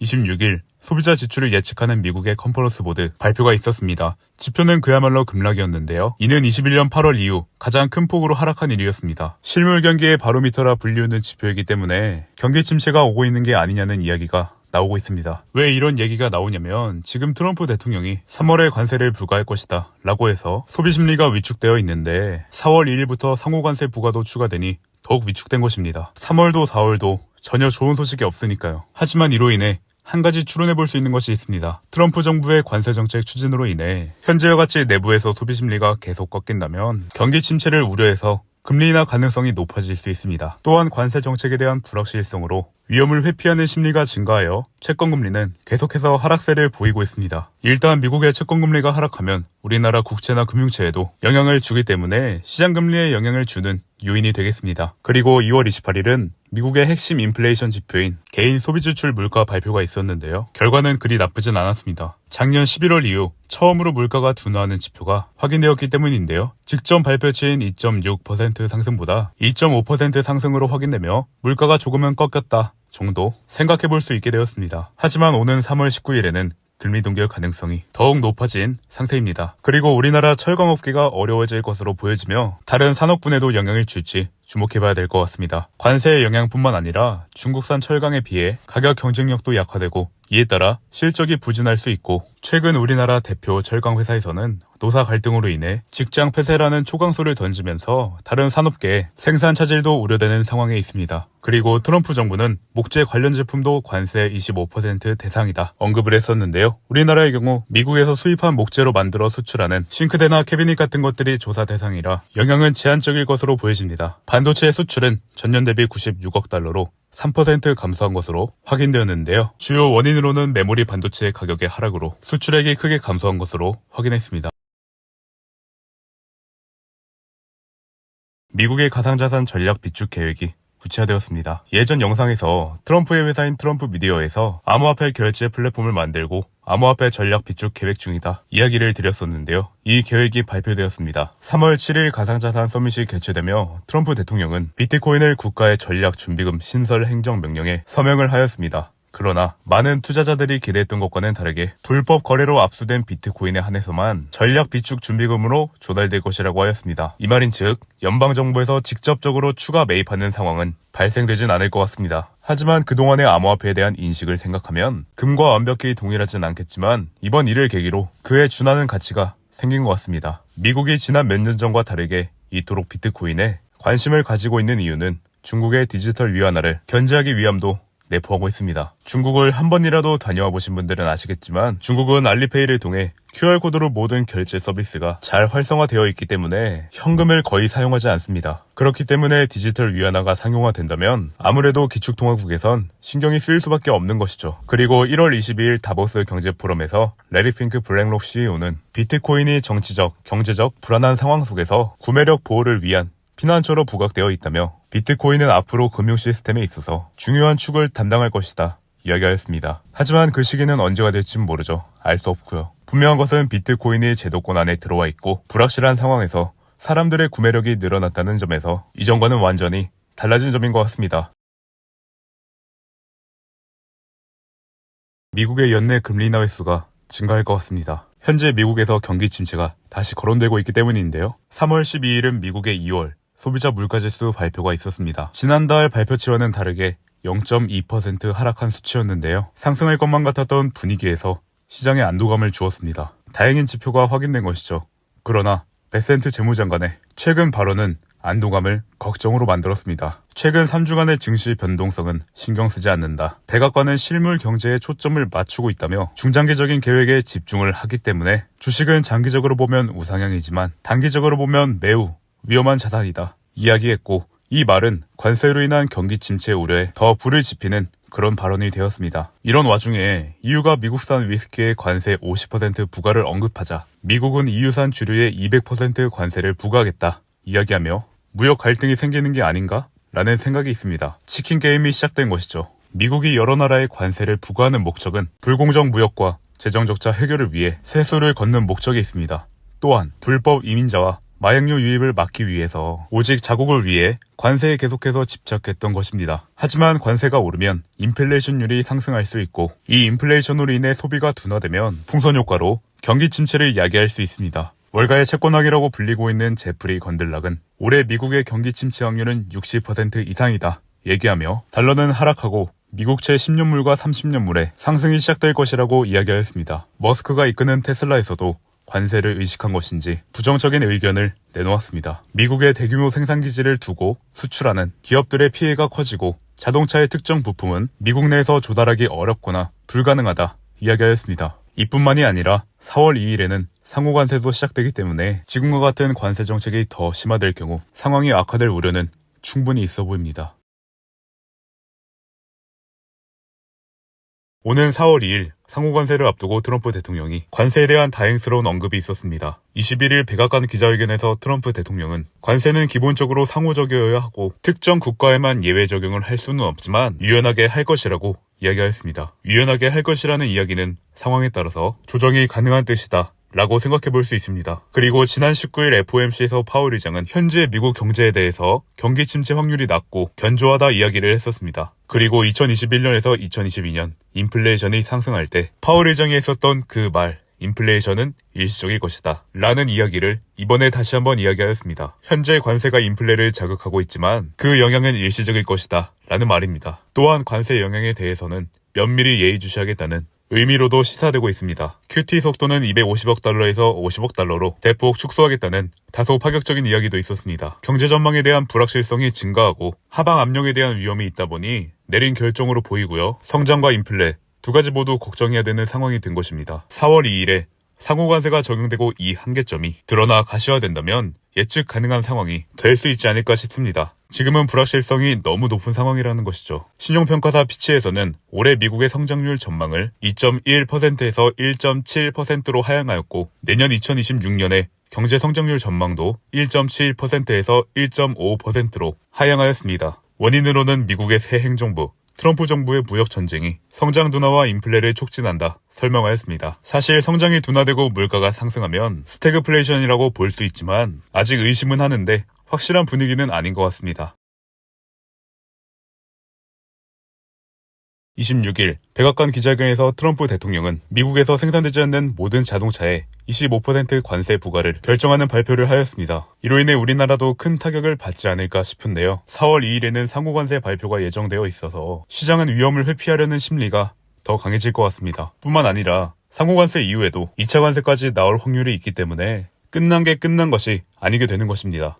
26일 소비자 지출을 예측하는 미국의 컨퍼런스 보드 발표가 있었습니다. 지표는 그야말로 급락이었는데요. 이는 21년 8월 이후 가장 큰 폭으로 하락한 일이었습니다. 실물 경기의 바로미터라 불리우는 지표이기 때문에 경기 침체가 오고 있는 게 아니냐는 이야기가 나오고 있습니다. 왜 이런 얘기가 나오냐면 지금 트럼프 대통령이 3월에 관세를 부과할 것이다 라고 해서 소비 심리가 위축되어 있는데 4월 1일부터 상호 관세 부과도 추가되니 더욱 위축된 것입니다. 3월도 4월도 전혀 좋은 소식이 없으니까요. 하지만 이로 인해 한 가지 추론해 볼 수 있는 것이 있습니다. 트럼프 정부의 관세 정책 추진으로 인해 현재와 같이 내부에서 소비 심리가 계속 꺾인다면 경기 침체를 우려해서 금리 인하 가능성이 높아질 수 있습니다. 또한 관세 정책에 대한 불확실성으로 위험을 회피하는 심리가 증가하여 채권 금리는 계속해서 하락세를 보이고 있습니다. 일단 미국의 채권 금리가 하락하면 우리나라 국채나 금융채에도 영향을 주기 때문에 시장 금리에 영향을 주는 요인이 되겠습니다. 그리고 2월 28일은 미국의 핵심 인플레이션 지표인 개인 소비 지출 물가 발표가 있었는데요. 결과는 그리 나쁘진 않았습니다. 작년 11월 이후 처음으로 물가가 둔화하는 지표가 확인되었기 때문인데요. 직전 발표치인 2.6% 상승보다 2.5% 상승으로 확인되며 물가가 조금은 꺾였다 정도 생각해 볼 수 있게 되었습니다. 하지만 오는 3월 19일에는 금리 동결 가능성이 더욱 높아진 상태입니다. 그리고 우리나라 철강업계가 어려워질 것으로 보여지며 다른 산업군에도 영향을 줄지 주목해봐야 될 것 같습니다. 관세의 영향뿐만 아니라 중국산 철강에 비해 가격 경쟁력도 약화되고 이에 따라 실적이 부진할 수 있고 최근 우리나라 대표 철강 회사에서는 노사 갈등으로 인해 직장 폐쇄라는 초강수를 던지면서 다른 산업계의 생산 차질도 우려되는 상황에 있습니다. 그리고 트럼프 정부는 목재 관련 제품도 관세 25% 대상이다 언급을 했었는데요. 우리나라의 경우 미국에서 수입한 목재로 만들어 수출하는 싱크대나 캐비닛 같은 것들이 조사 대상이라 영향은 제한적일 것으로 보여집니다. 반도체 수출은 전년 대비 96억 달러로 3% 감소한 것으로 확인되었는데요. 주요 원인으로는 메모리 반도체 가격의 하락으로 수출액이 크게 감소한 것으로 확인했습니다. 미국의 가상자산 전략 비축 계획이 구체화되었습니다. 예전 영상에서 트럼프의 회사인 트럼프 미디어에서 암호화폐 결제 플랫폼을 만들고 암호화폐 전략 비축 계획 중이다 이야기를 드렸었는데요. 이 계획이 발표되었습니다. 3월 7일 가상자산 서밋이 개최되며 트럼프 대통령은 비트코인을 국가의 전략 준비금 신설 행정 명령에 서명을 하였습니다. 그러나 많은 투자자들이 기대했던 것과는 다르게 불법 거래로 압수된 비트코인에 한해서만 전략 비축 준비금으로 조달될 것이라고 하였습니다. 이 말인즉 연방정부에서 직접적으로 추가 매입하는 상황은 발생되진 않을 것 같습니다. 하지만 그동안의 암호화폐에 대한 인식을 생각하면 금과 완벽히 동일하진 않겠지만 이번 일을 계기로 그에 준하는 가치가 생긴 것 같습니다. 미국이 지난 몇 년 전과 다르게 이토록 비트코인에 관심을 가지고 있는 이유는 중국의 디지털 위안화를 견제하기 위함도 내포하고 있습니다. 중국을 한 번이라도 다녀와 보신 분들은 아시겠지만 중국은 알리페이를 통해 QR코드로 모든 결제 서비스가 잘 활성화되어 있기 때문에 현금을 거의 사용하지 않습니다. 그렇기 때문에 디지털 위안화가 상용화된다면 아무래도 기축통화국에선 신경이 쓰일 수밖에 없는 것이죠. 그리고 1월 22일 다보스 경제포럼에서 레리 핑크 블랙록 CEO는 비트코인이 정치적, 경제적 불안한 상황 속에서 구매력 보호를 위한 피난처로 부각되어 있다며 비트코인은 앞으로 금융 시스템에 있어서 중요한 축을 담당할 것이다. 이야기하였습니다. 하지만 그 시기는 언제가 될진 모르죠. 알 수 없고요. 분명한 것은 비트코인이 제도권 안에 들어와 있고 불확실한 상황에서 사람들의 구매력이 늘어났다는 점에서 이전과는 완전히 달라진 점인 것 같습니다. 미국의 연내 금리 인하 횟수가 증가할 것 같습니다. 현재 미국에서 경기 침체가 다시 거론되고 있기 때문인데요. 3월 12일은 미국의 2월 소비자 물가지수 발표가 있었습니다. 지난달 발표치와는 다르게 0.2% 하락한 수치였는데요. 상승할 것만 같았던 분위기에서 시장에 안도감을 주었습니다. 다행인 지표가 확인된 것이죠. 그러나 베센트 재무장관의 최근 발언은 안도감을 걱정으로 만들었습니다. 최근 3주간의 증시 변동성은 신경 쓰지 않는다. 백악관은 실물 경제에 초점을 맞추고 있다며 중장기적인 계획에 집중을 하기 때문에 주식은 장기적으로 보면 우상향이지만 단기적으로 보면 매우 위험한 자산이다. 이야기했고 이 말은 관세로 인한 경기 침체 우려에 더 불을 지피는 그런 발언이 되었습니다. 이런 와중에 EU가 미국산 위스키의 관세 50% 부과를 언급하자 미국은 EU산 주류에 200% 관세를 부과하겠다 이야기하며 무역 갈등이 생기는 게 아닌가? 라는 생각이 있습니다. 치킨 게임이 시작된 것이죠. 미국이 여러 나라에 관세를 부과하는 목적은 불공정 무역과 재정 적자 해결을 위해 세수를 걷는 목적이 있습니다. 또한 불법 이민자와 마약류 유입을 막기 위해서 오직 자국을 위해 관세에 계속해서 집착했던 것입니다. 하지만 관세가 오르면 인플레이션율이 상승할 수 있고 이 인플레이션으로 인해 소비가 둔화되면 풍선 효과로 경기 침체를 야기할 수 있습니다. 월가의 채권왕이라고 불리고 있는 제프리 건들락은 올해 미국의 경기 침체 확률은 60% 이상이다 얘기하며 달러는 하락하고 미국채 10년물과 30년물의 상승이 시작될 것이라고 이야기하였습니다. 머스크가 이끄는 테슬라에서도 관세를 의식한 것인지 부정적인 의견을 내놓았습니다. 미국의 대규모 생산기지를 두고 수출하는 기업들의 피해가 커지고 자동차의 특정 부품은 미국 내에서 조달하기 어렵거나 불가능하다 이야기하였습니다. 이뿐만이 아니라 4월 2일에는 상호 관세도 시작되기 때문에 지금과 같은 관세 정책이 더 심화될 경우 상황이 악화될 우려는 충분히 있어 보입니다. 오는 4월 2일 상호관세를 앞두고 트럼프 대통령이 관세에 대한 다행스러운 언급이 있었습니다. 21일 백악관 기자회견에서 트럼프 대통령은 관세는 기본적으로 상호적이어야 하고 특정 국가에만 예외 적용을 할 수는 없지만 유연하게 할 것이라고 이야기하였습니다. 유연하게 할 것이라는 이야기는 상황에 따라서 조정이 가능한 뜻이다. 라고 생각해 볼 수 있습니다. 그리고 지난 19일 FOMC에서 파월 의장은 현재 미국 경제에 대해서 경기 침체 확률이 낮고 견조하다 이야기를 했었습니다. 그리고 2021년에서 2022년 인플레이션이 상승할 때 파월 의장이 했었던 그 말, 인플레이션은 일시적일 것이다. 라는 이야기를 이번에 다시 한번 이야기하였습니다. 현재 관세가 인플레를 자극하고 있지만 그 영향은 일시적일 것이다. 라는 말입니다. 또한 관세 영향에 대해서는 면밀히 예의주시하겠다는 의미로도 시사되고 있습니다. QT 속도는 250억 달러에서 50억 달러로 대폭 축소하겠다는 다소 파격적인 이야기도 있었습니다. 경제 전망에 대한 불확실성이 증가하고 하방 압력에 대한 위험이 있다 보니 내린 결정으로 보이고요. 성장과 인플레 두 가지 모두 걱정해야 되는 상황이 된 것입니다. 4월 2일에 상호관세가 적용되고 이 한계점이 드러나 가시화된다면 예측 가능한 상황이 될 수 있지 않을까 싶습니다. 지금은 불확실성이 너무 높은 상황이라는 것이죠. 신용평가사 피치에서는 올해 미국의 성장률 전망을 2.1%에서 1.7%로 하향하였고 내년 2026년에 경제 성장률 전망도 1.7%에서 1.5%로 하향하였습니다. 원인으로는 미국의 새 행정부, 트럼프 정부의 무역 전쟁이 성장 둔화와 인플레를 촉진한다 설명하였습니다. 사실 성장이 둔화되고 물가가 상승하면 스태그플레이션이라고 볼 수 있지만 아직 의심은 하는데 확실한 분위기는 아닌 것 같습니다. 26일 백악관 기자회견에서 트럼프 대통령은 미국에서 생산되지 않는 모든 자동차에 25% 관세 부과를 결정하는 발표를 하였습니다. 이로 인해 우리나라도 큰 타격을 받지 않을까 싶은데요. 4월 2일에는 상호관세 발표가 예정되어 있어서 시장은 위험을 회피하려는 심리가 더 강해질 것 같습니다. 뿐만 아니라 상호관세 이후에도 2차 관세까지 나올 확률이 있기 때문에 끝난 게 끝난 것이 아니게 되는 것입니다.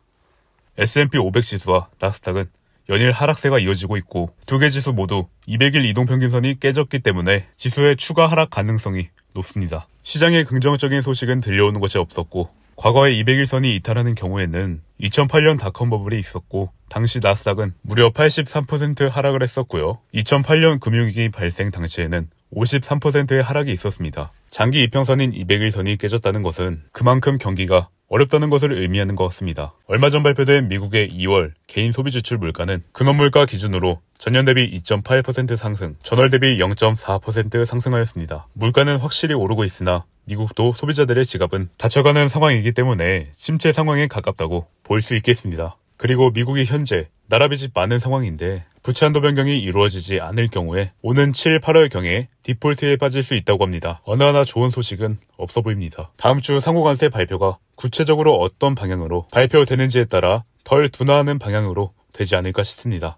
S&P 500 지수와 나스닥은 연일 하락세가 이어지고 있고 두 개 지수 모두 200일 이동평균선이 깨졌기 때문에 지수의 추가 하락 가능성이 높습니다. 시장의 긍정적인 소식은 들려오는 것이 없었고 과거에 200일선이 이탈하는 경우에는 2008년 닷컴 버블이 있었고 당시 나스닥은 무려 83% 하락을 했었고요. 2008년 금융위기 발생 당시에는 53%의 하락이 있었습니다. 장기 이평선인 200일선이 깨졌다는 것은 그만큼 경기가 어렵다는 것을 의미하는 것 같습니다. 얼마 전 발표된 미국의 2월 개인 소비 지출 물가는 근원 물가 기준으로 전년 대비 2.8% 상승, 전월 대비 0.4% 상승하였습니다. 물가는 확실히 오르고 있으나 미국도 소비자들의 지갑은 닫혀가는 상황이기 때문에 침체 상황에 가깝다고 볼 수 있겠습니다. 그리고 미국이 현재 나라 빚이 많은 상황인데 부채 한도 변경이 이루어지지 않을 경우에 오는 7, 8월경에 디폴트에 빠질 수 있다고 합니다. 어느 하나 좋은 소식은 없어 보입니다. 다음 주 상호관세 발표가 구체적으로 어떤 방향으로 발표되는지에 따라 덜 둔화하는 방향으로 되지 않을까 싶습니다.